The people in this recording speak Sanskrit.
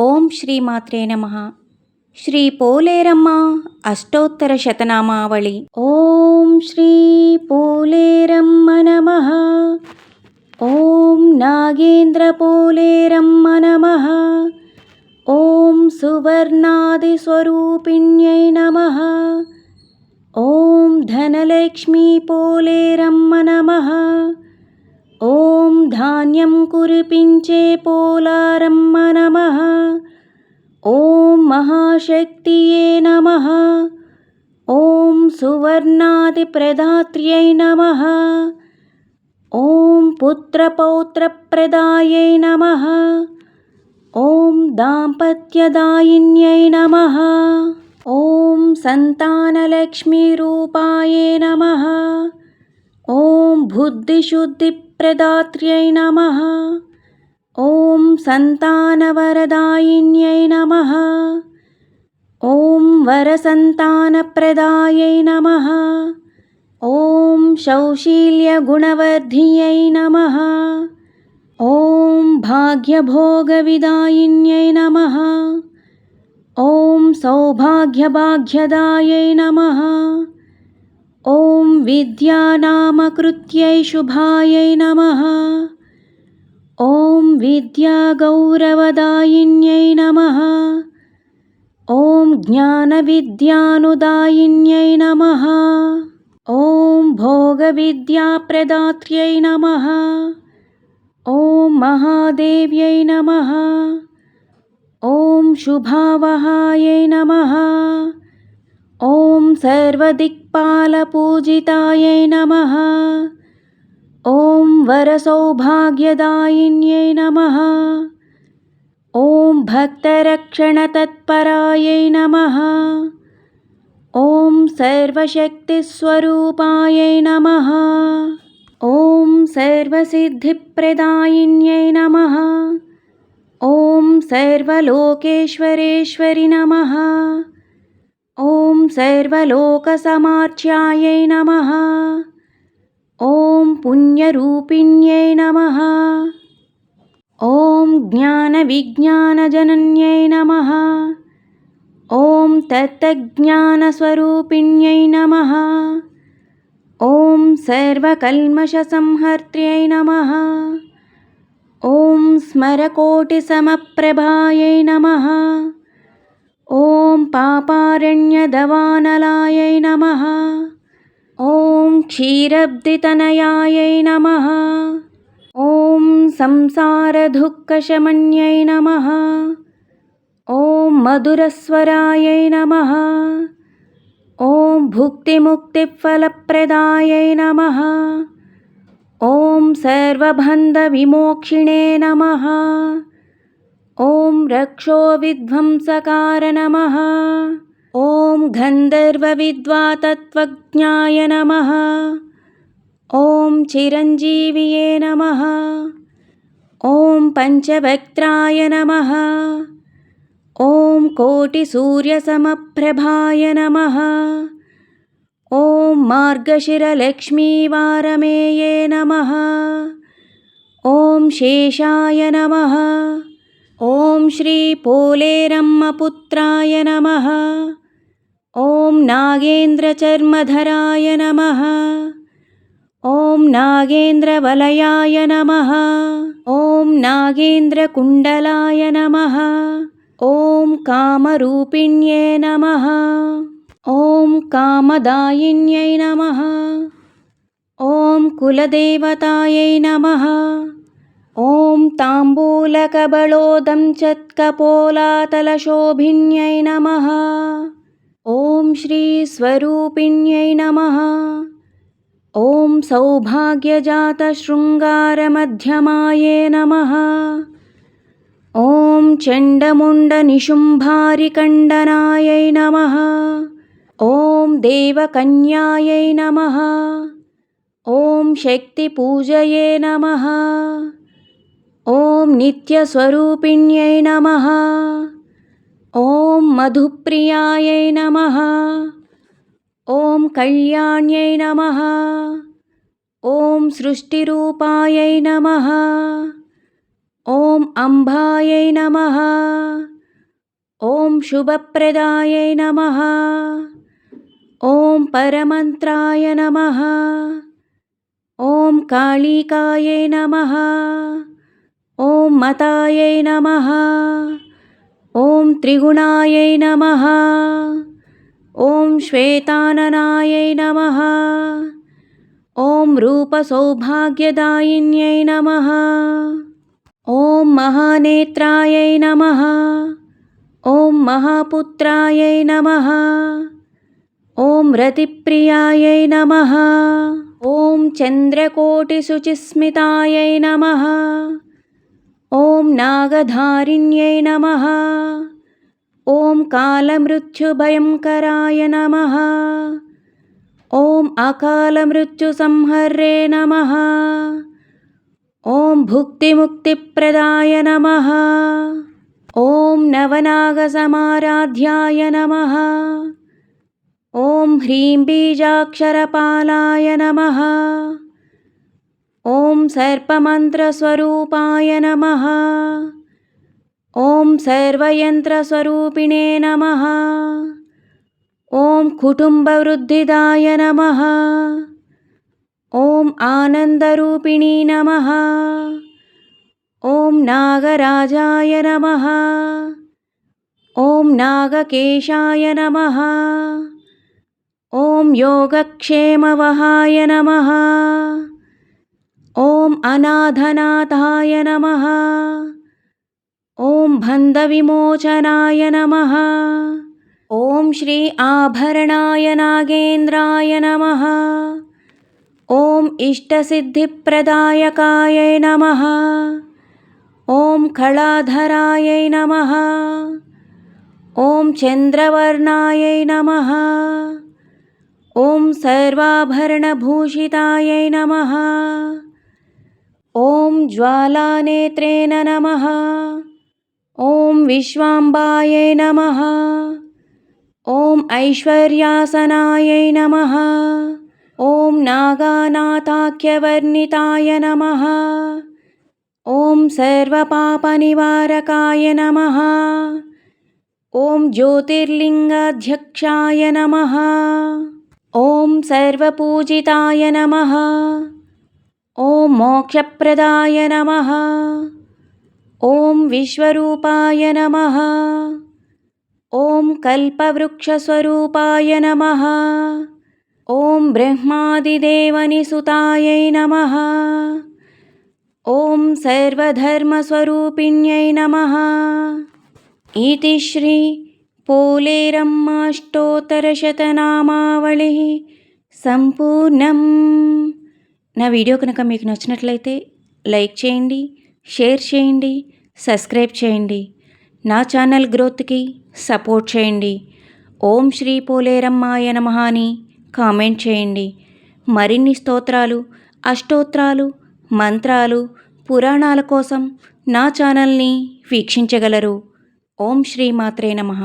ఓం శ్రీమాత్రే నమ. శ్రీ పోలేరమ్మ అష్టోత్తర శతనామావళి. ఓం శ్రీ పోలేరమ్మ నమ. ఓం నాగేంద్ర పోలేరమ్మ నమ. ఓం సువర్ణాదిస్వరూపిణ్యై నమ. ఓం ధనలక్ష్మీ పోలేరమ్మ నమ. ఓం ధాన్యం కురిపించే పోలారమ్మ నమ. ఓం మహాశక్తియే నమ. ఓం సువర్ణాది ప్రదాత్ర్యై నమ. ఓం పుత్రపౌత్రప్రదాయై నమ. ఓం దాంపత్యదాయిన్యై నమ. ఓం సంతానలక్ష్మీరూపాయే నమ. ఓం బుద్ధిశుద్ధి నమ ఓం సంతానవరదాయిన్యై నమ ఓం వరసంతానప్రదాయై నమ ఓం శౌశీల్యగుణవర్ధియై నమ ఓం భాగ్యభోగవిదాయిన్యై నమ ఓం సౌభాగ్యభాగ్యదాయై నమ ॐ विद्यानामकृत्यै शुभायै नमः। ॐ विद्यागौरवदायिन्यै नमः। ॐ ज्ञानविद्यानुदायिन्यै नमः। ॐ भोगविद्याप्रदात्र्यै नमः। ॐ महादेव्यै नमः। ॐ शुभावहायै नमः। ॐ सर्वदिक्पालपूजितायै नमः। ॐ वरसौभाग्यदायिन्यै नमः। ॐ भक्तरक्षणतत्परायै नमः। ॐ सर्वशक्तिस्वरूपायै नमः। ॐ सर्वसिद्धिप्रदायिन्यै नमः। ॐ सर्वलोकेश्वरेश्वरि नमः ॐ सर्वलोकसमार्च्यायै नमः। ॐ पुण्यरूपिण्यै नमः। ॐ ज्ञानविज्ञानजनन्यै नमः। ॐ तत्तज्ज्ञानस्वरूपिण्यै नमः। ॐ सर्वकल्मषसंहर्त्र्यै नमः। ॐ स्मरकोटिसमप्रभायै नमः ॐ पापारण्यदवानलायै नमः। ॐ क्षीरब्धितनयायै नमः। ॐ संसारदुःखशमन्यै नमः। ॐ मधुरस्वरायै नमः। ॐ भुक्तिमुक्तिफलप्रदायै नमः। ॐ सर्वबन्धविमोक्षिणे नमः ॐ रक्षोविध्वंसकार नमः। ॐ गन्धर्वविद्वातत्त्वज्ञाय नमः। ॐ चिरञ्जीविये नमः। ॐ पञ्चवक्त्राय नमः। ॐ कोटिसूर्यसमप्रभाय नमः। ॐ मार्गशिरलक्ष्मीवारमेये नमः। ॐ शेषाय नमः ॐ श्रीपोलेरम्मपुत्राय नमः। ॐ नागेन्द्रचर्मधराय नमः। ॐ नागेन्द्रवलयाय नमः। ॐ नागेन्द्रकुण्डलाय नमः। ॐ कामरूपिण्ये नमः। ॐ कामदायिन्यै नमः। ॐ कुलदेवतायै नमः ॐ ताम्बूलकबलोदं चत्कपोलातलशोभिन्यै नमः ॐ श्रीस्वरूपिण्यै नमः ॐ सौभाग्यजातशृङ्गारमध्यमाये नमः ॐ चण्डमुण्डनिशुम्भारिकण्डनायै नमः ॐ देवकन्यायै नमः ॐ शक्तिपूजये नमः ఓం నిత్యస్వరూపిణ్యై నమ. ఓం మధుప్రియాయై నమ. ఓం కళ్యాణ్యై నమ. ఓం సృష్టిరూపాయై నమ. ఓం అంబాయై నమ. ఓం శుభప్రదాయై నమ. ఓం పరమంత్రాయ నమ. ఓం కాళికాయై నమ. ఓం మతాయై నమ. ఓం త్రిగుణాయై నమ. ఓం శ్వేతాననాయై నమ. ఓం రూపసౌభాగ్యదాయిన్యై నమ. ఓం మహానేత్రాయై నమ. ఓం మహాపుత్రాయై నమ. ఓం రతిప్రియాయై నమ. ఓం చంద్రకోటిశుచిస్మితాయై నమ. ॐ नागधारिण्यै नमः। ॐ कालमृत्युभयङ्कराय नमः। ॐ अकालमृत्युसंहर्रे नमः। ॐ भुक्तिमुक्तिप्रदाय नमः। ॐ नवनागसमाराध्याय नमः। ॐ ह्रीं बीजाक्षरपालाय नमः सर्पमन्त्रस्वरूपाय नमः ॐ सर्वयन्त्रस्वरूपिणे नमः ॐ कुटुम्बवृद्धिदाय नमः ॐ आनन्दरूपिणी नमः ॐ नागराजाय नमः ॐ नागकेशाय नमः ॐ योगक्षेमवहाय नमः ॐ अनाथनाथाय नमः। ॐ बन्धविमोचनाय नमः। ॐ श्री आभरणाय नागेन्द्राय नमः। ॐ इष्टसिद्धिप्रदायकायै नमः। ॐ खलाधरायै नमः। ॐ चन्द्रवर्णायै नमः। ॐ सर्वाभरणभूषितायै नमः ॐ ज्वालानेत्रेण नमः ॐ विश्वाम्बायै नमः ॐ ऐश्वर्यासनायै नमः ॐ नागानाथाख्यवर्णिताय नमः ॐ सर्वपापनिवारकाय नमः ॐ ज्योतिर्लिङ्गाध्यक्षाय नमः ॐ सर्वपूजिताय नमः ॐ मोक्षप्रदाय नमः। ॐ विश्वरूपाय नमः। ॐ कल्पवृक्षस्वरूपाय नमः। ॐ ब्रह्मादिदेवनिसुतायै नमः। ॐ सर्वधर्मस्वरूपिण्यै नमः। इति श्रीपूलेरमाष्टोत्तरशतनामावलिः सम्पूर्णम्। నా వీడియో కనుక మీకు నచ్చినట్లయితే లైక్ చేయండి షేర్ చేయండి సబ్స్క్రైబ్ చేయండి. నా ఛానల్ గ్రోత్కి సపోర్ట్ చేయండి. ఓం శ్రీ పోలేరమ్మాయ నమః అని కామెంట్ చేయండి. మరిన్ని స్తోత్రాలు అష్టోత్రాలు మంత్రాలు పురాణాల కోసం నా ఛానల్ని వీక్షించగలరు. ఓం శ్రీ మాత్రే నమః.